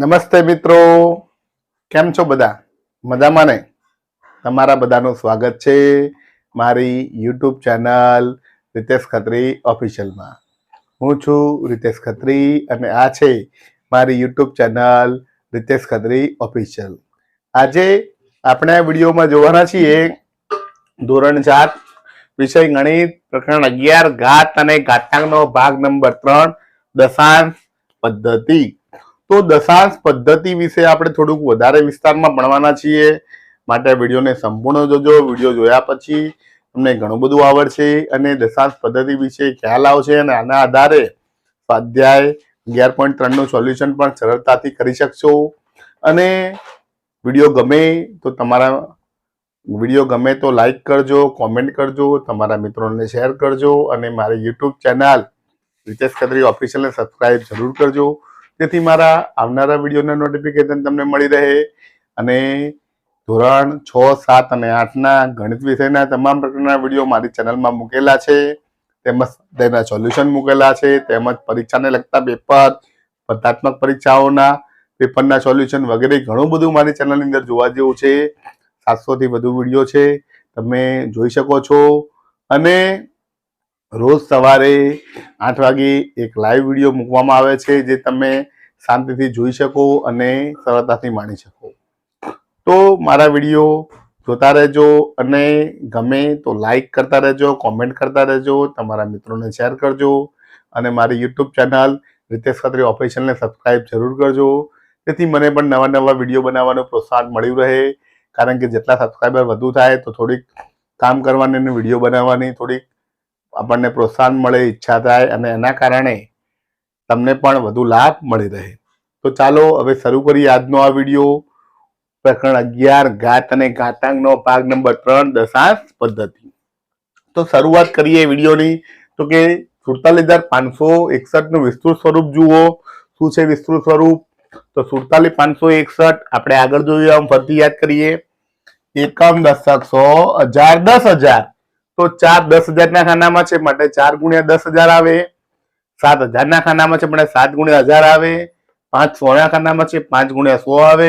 નમસ્તે મિત્રો. કેમ છો બધા? મજામાં ને? તમારા બધાનું સ્વાગત છે મારી યુટ્યુબ ચેનલ રિતેશ ખત્રી ઓફિશિયલમાં. હું છું રિતેશ ખત્રી અને આ છે મારી YouTube channel Ritesh Khatri official. આજે આપણે આ વિડીયોમાં જોવાના છીએ ધોરણ ચાર, વિષય ગણિત, પ્રકરણ અગિયાર, ઘાત અને ઘાતાંકનો ભાગ નંબર ત્રણ, દશાંશ પદ્ધતિ. તો દશાંશ પદ્ધતિ વિશે આપણે થોડુંક વધારે વિસ્તારમાં ભણવાના છીએ. માટે વિડીયોને સંપૂર્ણ જોજો. વીડિયો જોયા પછી તમને ઘણું બધું આવડશે અને દશાંશ પદ્ધતિ વિશે ખ્યાલ આવશે અને આના આધારે સ્વાધ્યાય અગિયાર પોઈન્ટ ત્રણનું સોલ્યુશન પણ સરળતાથી કરી શકશો. અને વીડિયો ગમે તો તમારા વીડિયો ગમે તો લાઈક કરજો, કોમેન્ટ કરજો, તમારા મિત્રોને શેર કરજો અને મારી યુટ્યુબ ચેનલ રિતેશ ખત્રી ઓફિશિયલને સબસ્ક્રાઈબ જરૂર કરજો. તેથી મારા આવનારા વિડીયોના નોટિફિકેશન તમને મળી રહે. અને ધોરણ છ, સાત અને આઠના ગણિત વિષયના તમામ પ્રકારના વીડિયો મારી ચેનલમાં મૂકેલા છે. તેમજ તેના સોલ્યુશન મૂકેલા છે. તેમજ પરીક્ષાને લગતા પેપર સ્પર્ધાત્મક પરીક્ષાઓના પેપરના સોલ્યુશન વગેરે ઘણું બધું મારી ચેનલની અંદર જોવા જેવું છે. સાતસોથી વધુ વીડિયો છે. તમે જોઈ શકો છો. અને રોજ સવારે આઠ વાગે એક લાઈવ વીડિયો મૂકવામાં આવે છે જે તમે શાંતિથી જોઈ શકો અને સરળતાથી માણી શકો. તો મારા વીડિયો જોતા રહેજો અને ગમે તો લાઈક કરતા રહેજો કોમેન્ટ કરતા રહેજો, તમારા મિત્રોને શેર કરજો અને મારી યુટ્યુબ ચેનલ રિતેશ ખત્રી ઓફિશિયલને સબસ્ક્રાઈબ જરૂર કરજો. તેથી મને પણ નવા નવા વીડિયો બનાવવાનું પ્રોત્સાહન મળ્યું રહે. કારણ કે જેટલા સબસ્ક્રાઈબર વધુ થાય તો થોડીક કામ કરવાની અને વીડિયો બનાવવાની થોડીક આપણને પ્રોત્સાહન મળે, ઈચ્છા થાય અને એના કારણે તમને પણ વધુ લાભ મળી રહે. તો ચાલો હવે શરૂ કરીએ આજનો આ વીડિયો. પ્રકરણ અગિયાર, ઘાત અને ઘાતાંકનો ભાગ નંબર ત્રણ, દશાંશ પદ્ધતિ. તો શરૂઆત કરીએ વિડીયોની. તો કે સુડતાલીસ હજાર પાંચસો એકસઠનું વિસ્તૃત સ્વરૂપ જુઓ. શું છે વિસ્તૃત સ્વરૂપ? તો સુડતાલીસ, પાંચસો એકસઠ, આપણે આગળ જોઈએ, આમ ફરતી યાદ કરીએ. એકમ દશક સો, હજાર દસ હજાર. તો ચાર દસ હજારના ખાનામાં છે, માટે ચાર ગુણ્યા દસ હજાર આવે. સાત હજારના ખાનામાં છે, માટે સાત ગુણ્યા હજાર આવે. પાંચ સોના ખાનામાં છે, પાંચ ગુણ્યા સો આવે.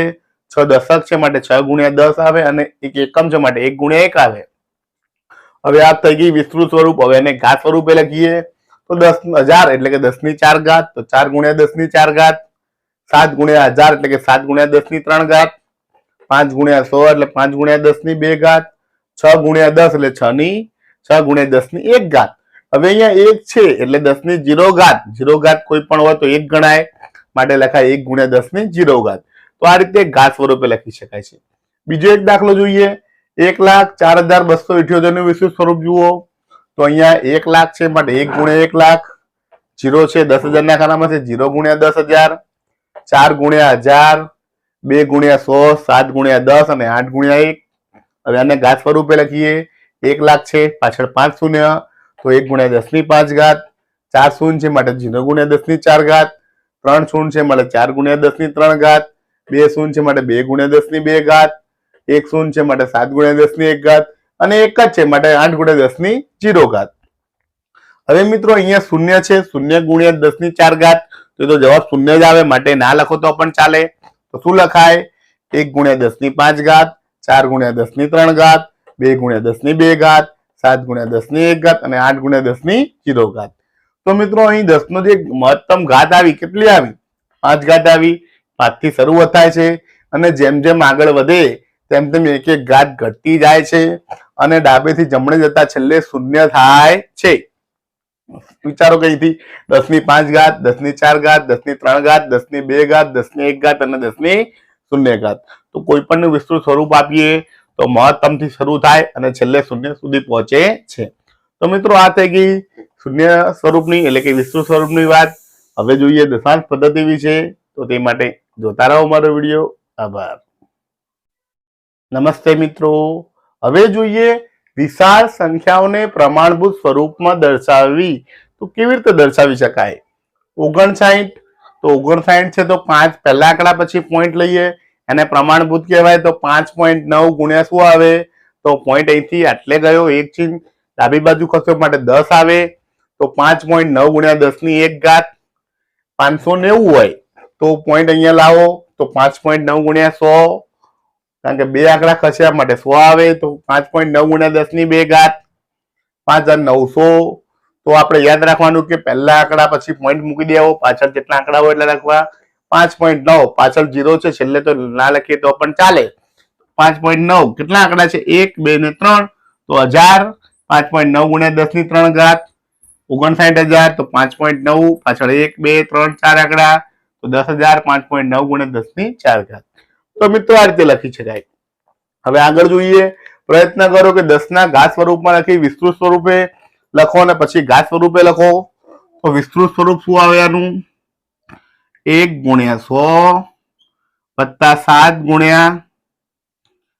છ દશક છે, માટે છ ગુણ્યા દસ આવે અને એક એકમ છે, માટે એક ગુણ્યા એક આવે. હવે આ થઈ ગઈ વિસ્તૃત સ્વરૂપ. હવે એને ઘાત સ્વરૂપે લખીએ. તો દસ હજાર એટલે કે દસની ચાર ઘાત, તો ચાર ગુણ્યા દસની ચાર ઘાત. સાત ગુણ્યા હજાર એટલે કે સાત ગુણ્યા દસની ત્રણ ઘાત. પાંચ ગુણ્યા સો એટલે પાંચ ગુણ્યા દસની બે ઘાત. છ ગુણ્યા દસ એટલે છ ની છ ગુણ્યા દસની એક ઘાત. હવે અહીંયા એક છે, એટલે દસની જીરો ઘાત. જીરો ઘાત કોઈ પણ હોય તો એક ગણાય. માટે લખાય એક ગુણ્યા દસની જીરો ઘાત. તો આ રીતે ઘાત સ્વરૂપે લખી શકાય છે. બીજો એક દાખલો જોઈએ. એક લાખ ચાર હજાર બસો ઇઠ્યોતેરનું વિશેષ સ્વરૂપ જુઓ. તો અહીંયા એક લાખ છે, માટે એક ગુણ્યા એક લાખ. જીરો છે, દસ હજાર ના ખાનામાં છે, જીરો ગુણ્યા દસ હજાર. ચાર ગુણ્યા હજાર. બે ગુણ્યા સો, સાત ગુણ્યા દસ અને આઠ ગુણ્યા એક. હવે આને ઘાત સ્વરૂપે લખીએ. એક લાખ છે, પાછળ પાંચ શૂન્ય, તો એક ગુણ્યા દસની પાંચ ઘાત. ચાર શૂન્ય છે, માટે જીરો ગુણ્યા દસની ચાર ઘાત. ત્રણ શૂન્ય છે, માટે ચાર ગુણ્યા દસની ત્રણ ઘાત. બે શૂન્ય છે, માટે બે ગુણ્યા દસની બે ઘાત. એક શૂન્ય છે, માટે સાત ગુણ્યા દસની એક ઘાત. અને એક જ છે, માટે આઠ ગુણ્યા દસની જીરો ઘાત. હવે મિત્રો, અહીંયા શૂન્ય છે, શૂન્ય ગુણ્યા દસની ચાર ઘાત. તો તો જવાબ શૂન્ય જ આવે, માટે ના લખો તો પણ ચાલે. તો શું લખાય? એક ગુણ્યા દસની પાંચ ઘાત, ચાર ગુણ્યા દસની ત્રણ ઘાત. બે ગુણ્યા દસની બે ઘાત, સાત ગુણ્યા દસની એક ઘાત અને આઠ ગુણ્યા દસની જીરો ઘાત. તો મિત્રો અહીં દસ નો જે મહત્તમ ઘાત આવી કેટલી આવી? પાંચ ઘાત આવી. પાંચથી શરૂઆત થાય છે અને જેમ જેમ આગળ વધે તેમ તેમ એક એક ઘાત ઘટતી જાય છે અને ડાબેથી જમણે જતા છેલ્લે શૂન્ય થાય છે. વિચારો કઈથી દસની પાંચ ઘાત, દસની ચાર ઘાત, દસની ત્રણ ઘાત, દસની બે ઘાત, દસની એક ઘાત અને દસની શૂન્ય ઘાત. તો કોઈ પણ વિસ્તૃત સ્વરૂપ આપીએ તો મહત્તમથી શરૂ થાય અને છેલ્લે શૂન્ય સુધી પહોંચે છે. તો મિત્રો આ થઈ ગઈ શૂન્ય સ્વરૂપની એટલે કે વિસ્તૃત સ્વરૂપની વાત. હવે જોઈએ દશાંશ પદ્ધતિ વિશે. તો તે માટે જોતા રહો મારો વીડિયો. આભાર. નમસ્તે મિત્રો. હવે જોઈએ વિશાળ સંખ્યાઓને પ્રમાણભૂત સ્વરૂપમાં દર્શાવવી. તો કેવી રીતે દર્શાવી શકાય? ઓગણસાઠ. તો ઓગણસાઠ છે તો પાંચ. પહેલા આંકડા પછી પોઈન્ટ લઈએ. એને પ્રમાણભૂત કહેવાય તો પાંચ પોઈન્ટ નવ ગુણ્યા શું આવે? તો પોઈન્ટ અહીંથી આટલે ગયો, એક ચીન ડાબી બાજુ ખસ્યો માટે દસ આવે. તો પાંચ પોઈન્ટ નવ ગુણ્યા દસની એક ઘાત પાંચસો નેવું હોય. તો પોઈન્ટ અહીંયા લાવો, તો પાંચ પોઈન્ટ નવ ગુણ્યા સો. કારણ કે બે આંકડા ખસ્યા માટે સો આવે, તો પાંચ પોઈન્ટ નવ ગુણ્યા દસની બે ઘાત પાંચ હજાર નવસો. તો આપણે યાદ રાખવાનું કે પહેલા આંકડા પછી પોઈન્ટ મૂકી દેવો પાછળ જેટલા આંકડા હોય એટલા રાખવા. પાંચ પોઈન્ટ નવ, પાછળ જીરો છે, છેલ્લે તો ના લખીએ તો પણ ચાલે. પાંચ પોઈન્ટ નવ, કેટલા આંકડા છે? એક, બે ને ત્રણ, તો હજાર, પાંચ પોઈન્ટ નવ ગુણ્યા દસની ત્રણ ઘાત, ઓગણસાઠ હજાર, તો પાંચ પોઈન્ટ નવ, પાછળ એક, બે, ત્રણ, ચાર આંકડા, તો દસ હજાર, પાંચ પોઈન્ટ નવ ગુણ્યા દસની ચાર ઘાત. તો મિત્રો આ રીતે લખી શકાય. હવે આગળ જોઈએ, પ્રયત્ન કરો કે દસ ના ઘાત સ્વરૂપમાં લખી વિસ્તૃત સ્વરૂપે લખો અને પછી ઘાત સ્વરૂપે લખો. તો વિસ્તૃત સ્વરૂપ શું આવે આનું? એક ગુણ્યા સો વત્તા સાત ગુણ્યા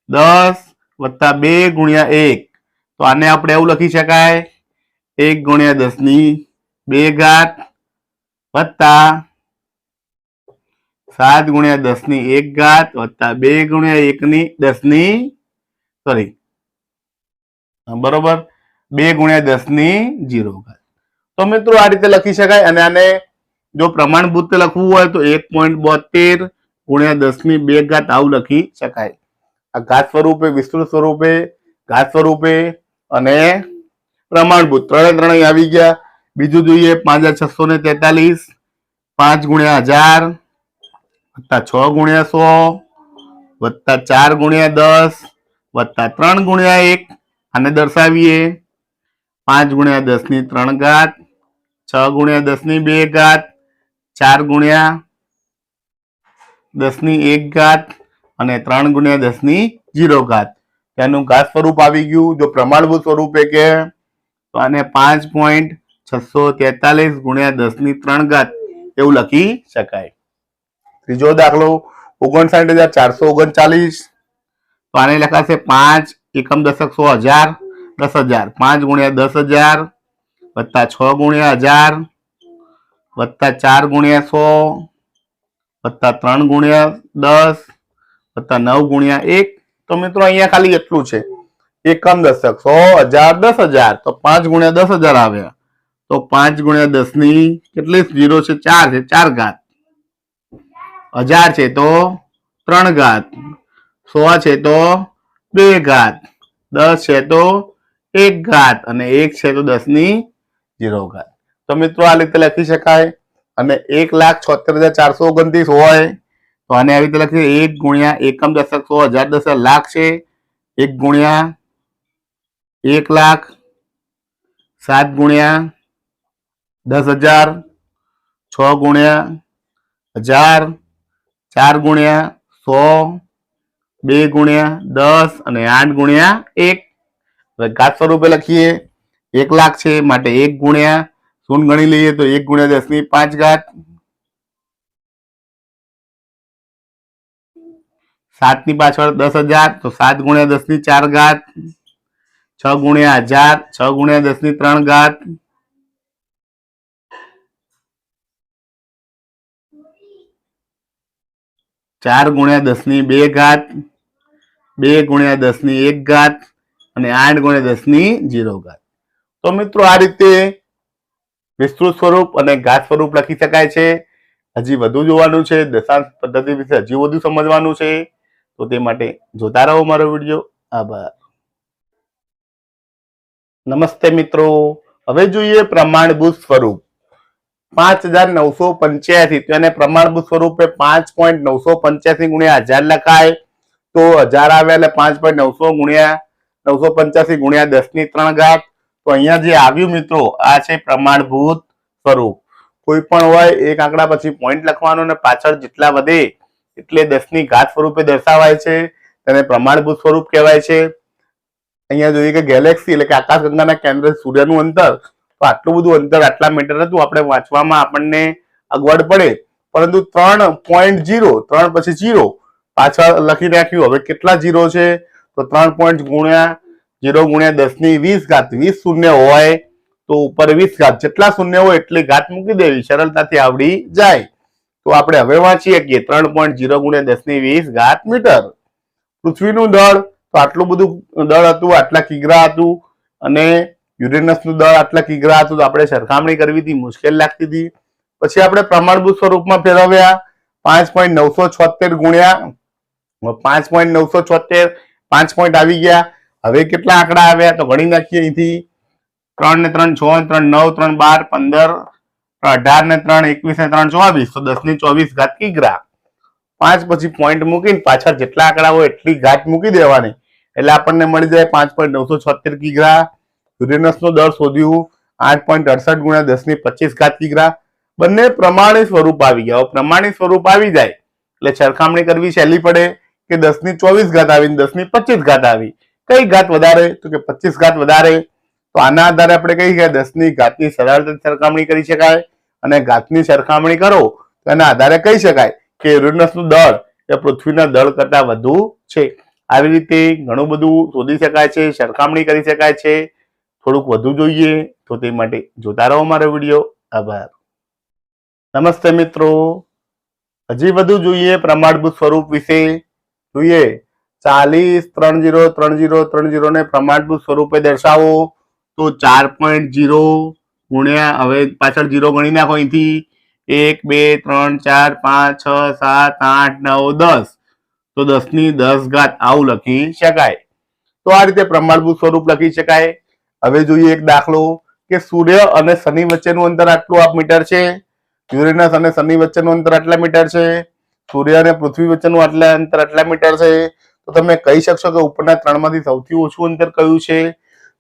દસ વત્તા બે ગુણ્યા એક. તો આને આપણે એવું લખી શકાય. એક ગુણ્યા દસની બે ઘાત વત્તા સાત ગુણ્યા દસની એક ઘાત વત્તા બે ગુણ્યા એક ની દસની સોરી બરોબર. બે ગુણ્યા દસની જીરો ઘાત. તો મિત્રો આ રીતે લખી શકાય અને આને જો પ્રમાણભૂત લખવું હોય તો એક પોઈન્ટ બોતેર ગુણ્યા દસની બે ઘાત આવું લખી શકાય. આ ઘાત સ્વરૂપે, વિસ્તૃત સ્વરૂપે, ઘાત સ્વરૂપે અને પ્રમાણભૂત. ત્રણે ત્રણેય આવી ગયા. બીજું જોઈએ પાંચ હજાર છસો ને તેતાલીસ, પાંચ ગુણ્યા હજાર, વત્તા છ ગુણ્યા સો, વત્તા ચાર ગુણ્યા દસ, વત્તા ત્રણ ગુણ્યા એક. આને દર્શાવીએ. પાંચ ગુણ્યા દસની ત્રણ ઘાત, છ ગુણ્યા દસની બે ઘાત ચાર ગુણ્યા દસની એક ઘાત અને ત્રણ ગુણ્યા દસની જીરો ઘાત. તેનું ઘાત સ્વરૂપ આવી ગયું. જો પ્રમાણભૂત સ્વરૂપે કે, તો આને પાંચ પોઈન્ટ છસો તેતાલીસ ગુણ્યા દસની ત્રણ ઘાત એવું લખી શકાય. ત્રીજો દાખલો, ઓગણસાઠ હજાર ચારસો ઓગણચાલીસ. તો આને લખાશે પાંચ એકમ દશક સો હજાર દસ હજાર. પાંચ ગુણ્યા દસ હજાર વત્તા છ ગુણ્યા હજાર વત્તા ચાર ગુણ્યા સો, વત્તા ત્રણ ગુણ્યા દસ, વત્તા નવ ગુણ્યા એક. તો મિત્રો અહીંયા ખાલી એટલું છે. એકમ દશક સો હજાર, દસ હજાર. તો પાંચ ગુણ્યા દસ હજાર આવ્યા. તો પાંચ ગુણ્યા દસની કેટલી? જીરો છે, ચાર છે, ચાર ઘાત. હજાર છે તો ત્રણ ઘાત. સો છે તો બે ઘાત. દસ છે તો એક ઘાત. અને એક છે તો દસની જીરો ઘાત. તો મિત્રો આ રીતે લખી શકાય. અને એક લાખ છોતેર હજાર ચારસો ઓગણત્રીસ હોય તો આને આવી રીતે લખીએ. એક ગુણ્યા એકમ દશક સો હજાર દશક લાખ છે. એક ગુણ્યા એક લાખ સાત ગુણ્યા દસ હજાર છ ગુણ્યા હજાર ચાર ગુણ્યા સો બે ગુણ્યા દસ અને આઠ ગુણ્યા એક. ઘાત સ્વરૂપે લખીએ. એક લાખ છે માટે એક ગુણ્યા શૂન્ય ગણી લઈએ તો એક ગુણ્યા દસની પાંચ ઘાત સાતની પાછળ દસ હજાર, તો સાત ગુણ્યા દસની ચાર ઘાત, છ ગુણ્યા હજાર, છ ગુણ્યા દસની ત્રણ ઘાત. ચાર ગુણ્યા દસની બે ઘાત, બે ગુણ્યા દસની એક ઘાત, અને આઠ ગુણ્યા દસની જીરો ઘાત. તો મિત્રો આ રીતે વિસ્તૃત સ્વરૂપ અને ઘાત સ્વરૂપ લખી શકાય છે. હજી વધુ જોવાનું છે, દશાંશ પદ્ધતિ વિશે હજી વધુ સમજવાનું છે. તો તે માટે જોતા રહો મારો વીડિયો. આભાર. નમસ્તે મિત્રો. હવે જોઈએ પ્રમાણભૂત સ્વરૂપ. પાંચ હજાર નવસો પંચ્યાસી. તો એને પ્રમાણભૂત સ્વરૂપે પાંચ પોઈન્ટ નવસો પંચ્યાસી ગુણ્યા હજાર લખાય. તો હજાર આવે એટલે પાંચ પોઈન્ટ નવસો ગુણ્યા નવસો પંચ્યાસી ગુણ્યા દસની ત્રણ ઘાત. તો અહીંયા જે આવ્યું મિત્રો, આ છે પ્રમાણભૂત સ્વરૂપ. કોઈ પણ હોય, એક આંકડા પછી પોઈન્ટ લખવાનો ને પાછળ જેટલા વધે એટલે દસની ઘાત સ્વરૂપે દર્શાવાય છે. તેને પ્રમાણભૂત સ્વરૂપ કહેવાય છે. અહીંયા જોઈએ કે ગેલેક્સી એટલે કે આકાશગંગાના કેન્દ્ર સૂર્યનું અંતર. તો આટલું બધું અંતર, આટલા મીટર હતું, આપણે વાંચવામાં આપણને અગવડ પડે. પરંતુ ત્રણ પોઈન્ટ જીરો ત્રણ પછી જીરો પાછળ લખી રાખ્યું હવે કેટલા જીરો છે? તો ત્રણ પોઈન્ટ ગુણ્યા જીરો ગુણ્યા દસની વીસ ઘાત વીસ શૂન્ય હોય તો ઉપર વીસ ઘાત. જેટલા શૂન્ય હોય એટલી ઘાત મૂકી દેવી. સરળતાથી આવડી જાય. તો આપણે હવે વાંચીએ કે ત્રણ પોઈન્ટ જીરો ગુણ્યા દસની વીસ ઘાત મીટર. પૃથ્વીનું દળ, તો આટલું બધું દળ હતું, આટલા કિગ્રા હતું. અને યુરેનસનું દળ આટલા કિગ્રા હતું. તો આપણે સરખામણી કરવી હતી, મુશ્કેલ લાગતી હતી. પછી આપણે પ્રમાણભૂત સ્વરૂપમાં ફેરવ્યા. પાંચ પોઈન્ટ નવસો છોતેર ગુણ્યા. પાંચ પોઈન્ટ નવસો છોતેર, પાંચ પોઈન્ટ આવી ગયા. હવે કેટલા આંકડા આવ્યા? તો ગણી નાખીએ અહીંથી. ત્રણ ને ત્રણ છ ને ત્રણ નવ, ત્રણ બાર, પંદર, અઢાર ને ત્રણ, એકવીસ ને ત્રણ, ચોવીસ. તો દસની ચોવીસ ઘાત કિગ્રા પાંચ પછી પોઈન્ટ મૂકીને પાછળ જેટલા આંકડા હોય એટલી ઘાત મૂકી દેવાની. એટલે આપણને મળી જાય પાંચ પોઈન્ટ નવસો છોતેર કિગ્રા યુરેનસ નો દર શોધ્યું. આઠ પોઈન્ટ અડસઠ ગુણ્યા દસની પચીસ ઘાત કિગ્રા બંને પ્રમાણિત સ્વરૂપ આવી ગયા. પ્રમાણિત સ્વરૂપ આવી જાય. એટલે સરખામણી કરવી સહેલી પડે કે દસની ચોવીસ ઘાત આવી દસની પચીસ ઘાત આવી. કઈ ઘાત વધારે? તો કે પચીસ ઘાત વધારે. તો આના આધારે આપણે કહી કે દસની ઘાતની સરળતાથી સરખામણી કરી શકાય અને ઘાતની સરખામણી કરો. તો એના આધારે કહી શકાય કે યુરેનસનું દળ એ પૃથ્વીના દળ કરતા વધુ છે. આવી રીતે ઘણું બધું શોધી શકાય છે, સરખામણી કરી શકાય છે. થોડુંક વધુ જોઈએ તો તે માટે જોતા રહો મારો વીડિયો. આભાર. નમસ્તે મિત્રો. હજી વધુ જોઈએ પ્રમાણભૂત સ્વરૂપ વિશે. જોઈએ ચાલીસ, ત્રણ જીરો ત્રણ જીરો ત્રણ જીરો ને પ્રમાણભૂત સ્વરૂપે દર્શાવો. તો ચાર પોઈન્ટ જીરો ગુણ્યા, હવે પાછળ જીરો ગણી નાખો અહીંથી. એક, બે, ત્રણ, ચાર, પાંચ, છ, સાત, આઠ, નવ, દસ. તો દસની દસ ઘાત આવું લખી શકાય. તો આ રીતે પ્રમાણભૂત સ્વરૂપ લખી શકાય. હવે જોઈએ એક દાખલો કે સૂર્ય અને શનિ વચ્ચેનું અંતર આટલું આપ મીટર છે? યુરેનસ અને શનિ વચ્ચેનું અંતર આટલા મીટર છે? સૂર્ય અને પૃથ્વી વચ્ચેનું આટલા અંતર આટલા મીટર છે? તમે કહી શકશો કે ઉપરના ત્રણમાંથી સૌથી ઓછું અંતર કયું છે?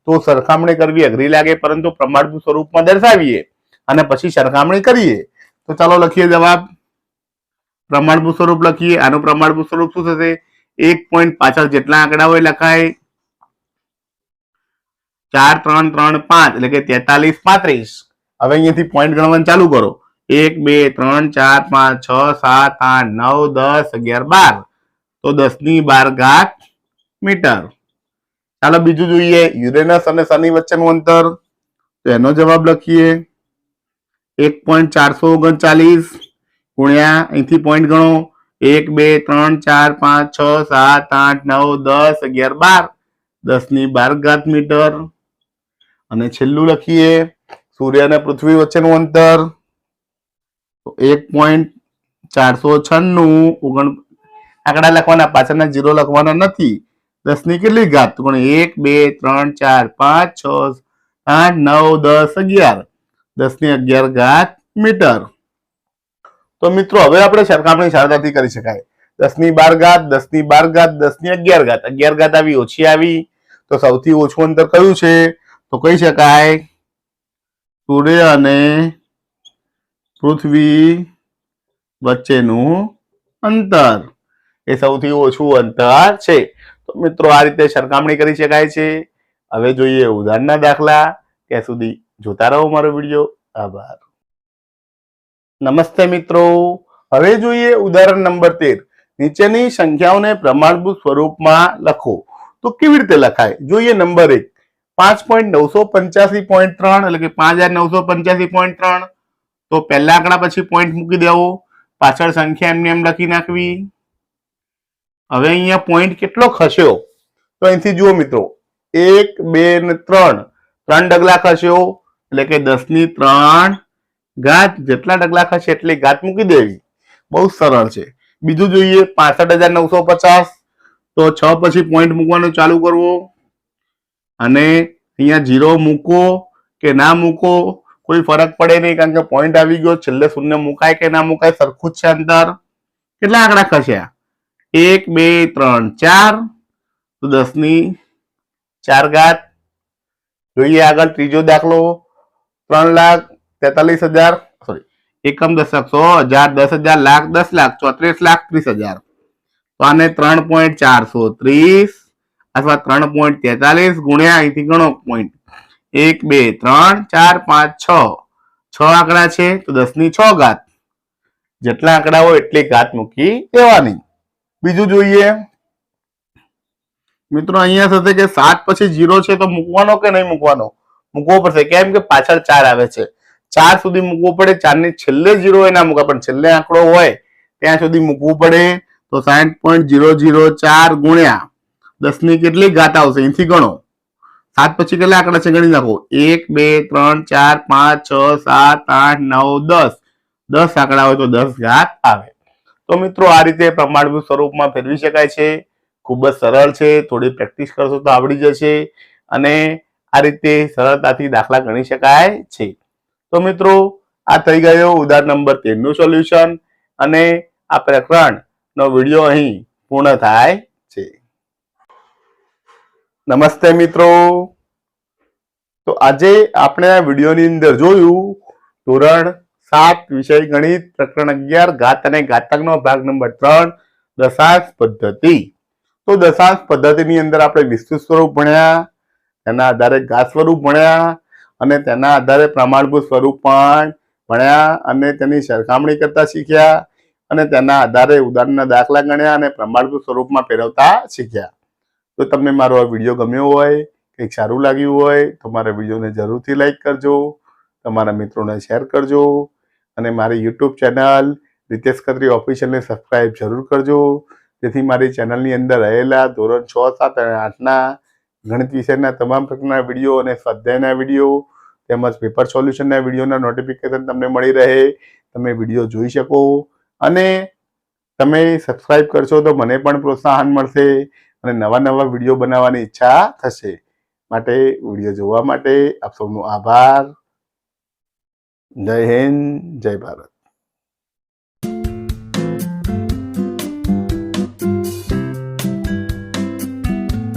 તો સરખામણી કરવી અઘરી લાગે, પરંતુ પ્રમાણભૂત સ્વરૂપમાં દર્શાવીએ અને પછી સરખામણી કરીએ. તો ચાલો લખીએ જવાબ. પ્રમાણભૂત સ્વરૂપ લખીએ. આનું પ્રમાણભૂત સ્વરૂપ શું થશે? એક પોઈન્ટ પાછળ જેટલા આંકડા હોય લખાય. ચાર, ત્રણ ત્રણ, પાંચ, એટલે કે તેતાલીસ, પાંત્રીસ. હવે અહીંયાથી પોઈન્ટ ગણવાનું ચાલુ કરો. એક, બે, ત્રણ, ચાર, પાંચ, છ, સાત, આઠ, નવ, દસ, અગિયાર, બાર. તો દસની બાર ઘાત મીટર. ચાલો બીજું જોઈએ. યુરેનસ અને શનિ વચ્ચેનું અંતર. તો એનો જવાબ લખીએ. એક પોઈન્ટ ચારસો ઓગણચાલીસ ગુણ્યા અહીંથી પોઈન્ટ ગણો. એક, બે, ત્રણ, ચાર, પાંચ, છ, સાત, આઠ, નવ, દસ, અગિયાર, બાર. દસની બાર ઘાત મીટર. અને છેલ્લું લખીએ. સૂર્ય અને પૃથ્વી વચ્ચેનું અંતર. એક પોઈન્ટ ચારસો છન્નું ઓગણ આંકડા લખવાના, પાછળના જીરો લખવાના નથી. દસની કેટલી ઘાત? તો એક, બે, ત્રણ, ચાર, પાંચ, છ, આઠ, નવ, દસ, અગિયાર. દસની અગિયાર ઘાત મીટર. તો મિત્રો, હવે આપણે સરખામણી સરળતાથી કરી શકાય. દસની બાર ઘાત દસની બાર ઘાત દસની અગિયાર ઘાત. અગિયાર ઘાત આવી, ઓછી આવી. તો સૌથી ઓછું અંતર કયું છે? તો કહી શકાય, સૂર્ય અને પૃથ્વી વચ્ચેનું અંતર. એ સૌથી ઓછું અંતર છે. તો મિત્રો, આ રીતે સરખામણી કરી શકાય છે. હવે જોઈએ ઉદાહરણના દાખલા. ત્યાં સુધી જોતા રહો મારો વીડિયો. આભાર. નમસ્તે મિત્રો. હવે જોઈએ ઉદાહરણ નંબર તેર. નીચેની સંખ્યાઓને પ્રમાણભૂત સ્વરૂપમાં લખો. તો કેવી રીતે લખાય? જોઈએ નંબર એક. પાંચ પોઈન્ટ નવસો પંચ્યાસી પોઈન્ટ ત્રણ એટલે કે પાંચ હજાર નવસો પંચ્યાસી પોઈન્ટ ત્રણ. તો પહેલા આંકડા પછી પોઈન્ટ મૂકી દેવો. પાછળ સંખ્યા એમને એમ લખી નાખવી. હવે અહીંયા પોઈન્ટ કેટલો ખસ્યો? તો અહીંથી જુઓ મિત્રો, એક, બે ને ત્રણ. ત્રણ ડગલા ખસ્યો, એટલે કે દસની ત્રણ ઘાત જેટલા ડગલા ખસે એટલી ઘાત મૂકી દેવી. બહુ સરળ છે. બીજું જોઈએ, પાસઠ હજાર નવસો પચાસ. તો છ પછી પોઈન્ટ મૂકવાનું ચાલુ કરવો. અને અહીંયા જીરો મૂકો કે ના મૂકો, કોઈ ફરક પડે નહીં, કારણ કે પોઈન્ટ આવી ગયો, છેલ્લે શૂન્ય મુકાય કે ના મુકાય સરખું જ છે અંતર. કેટલા આંકડા ખસ્યા? એક, બે, ત્રણ, ચાર. તો દસની ચાર ઘાત. જોઈએ આગળ ત્રીજો દાખલો. ત્રણ લાખ તેતાલીસ હજાર સોરી એકમ દશક સો હજાર, દસ હજાર લાખ, દસ લાખ, ચોત્રીસ લાખ, ત્રીસ હજાર. તો આને ત્રણ પોઈન્ટ ચારસો ત્રીસ અથવા ત્રણ પોઈન્ટ તેતાલીસ ગુણ્યા અહીંથી ગણો પોઈન્ટ. એક, બે, ત્રણ, ચાર, પાંચ, છ. છ આંકડા છે, તો દસની છ ઘાત. જેટલા આંકડા હોય એટલી ઘાત મૂકી દેવાની. બીજું જોઈએ. મિત્રો, અહીંયા થશે કે સાત પછી જીરો છે તો મૂકવાનો કે નહીં મૂકવાનો? મૂકવો પડશે. કેમ કે પાછળ ચાર આવે છે. ચાર સુધી મૂકવો પડે. ચારની છેલ્લે જીરો હોય ના મૂકે પણ છેલ્લે આંકડો હોય, ત્યાં સુધી મૂકવું પડે. તો સાઠ પોઈન્ટ જીરો જીરો ચાર ગુણ્યા દસની કેટલી ઘાત આવશે? અહીંથી ગણો. સાત પછી કેટલા આંકડા છે? ગણી નાખો. એક, બે, ત્રણ, ચાર, પાંચ, છ, સાત, આઠ, નવ, દસ. દસ આંકડા હોય તો દસ ઘાત આવે. તો મિત્રો આ રીતે પ્રમાણભૂત સ્વરૂપમાં ફેરવી શકાય છે. ખૂબ જ સરળ છે, થોડી પ્રેક્ટિસ કરશો તો આવડી જશે અને આ રીતે સરળતાથી દાખલા ગણી શકાય છે. તો મિત્રો, આ થઈ ગયો ઉદાહરણ નંબર તેરનું સોલ્યુશન અને આ પ્રકરણનો વીડિયો અહીં પૂર્ણ થાય છે. નમસ્તે મિત્રો. તો આજે આપણે આ વિડીયોની અંદર જોયું ધોરણ સાત વિષય ગણિત, પ્રકરણ અગિયાર, ઘાત અને ઘાતકનો ભાગ નંબર ત્રણ, દશાંશ પદ્ધતિ. તો દશાંશ પદ્ધતિની અંદર આપણે વિસ્તૃત સ્વરૂપ ભણ્યા, તેના આધારે ઘાત સ્વરૂપ ભણ્યા, અને તેના આધારે પ્રમાણભૂત સ્વરૂપ પણ ભણ્યા, અને તેની સરખામણી કરતા શીખ્યા, અને તેના આધારે ઉદાહરણના દાખલા ગણ્યા, અને પ્રમાણભૂત સ્વરૂપમાં ફેરવતા શીખ્યા. તો તમને મારો આ વીડિયો ગમ્યો હોય, કંઈક સારું લાગ્યું હોય, તો મારા વિડીયોને જરૂરથી લાઈક કરજો, તમારા મિત્રોને શેર કરજો અને મારી યુટ્યુબ ચેનલ રિતેશ ખત્રી ઓફિશિયલને સબસ્ક્રાઈબ જરૂર કરજો. જેથી મારી ચેનલની અંદર રહેલા ધોરણ છ, સાત અને આઠના ગણિત વિષયના તમામ પ્રકારના વીડિયો અને સ્વાધ્યાયના વીડિયો તેમજ પેપર સોલ્યુશનના વિડીયોના નોટિફિકેશન તમને મળી રહે. તમે વીડિયો જોઈ શકો. અને તમે સબસ્ક્રાઈબ કરશો તો મને પણ પ્રોત્સાહન મળશે અને નવા નવા વીડિયો બનાવવાની ઈચ્છા થશે. માટે વીડિયો જોવા માટે આપ સૌનો આભાર. જય હિન્દ જય ભારત.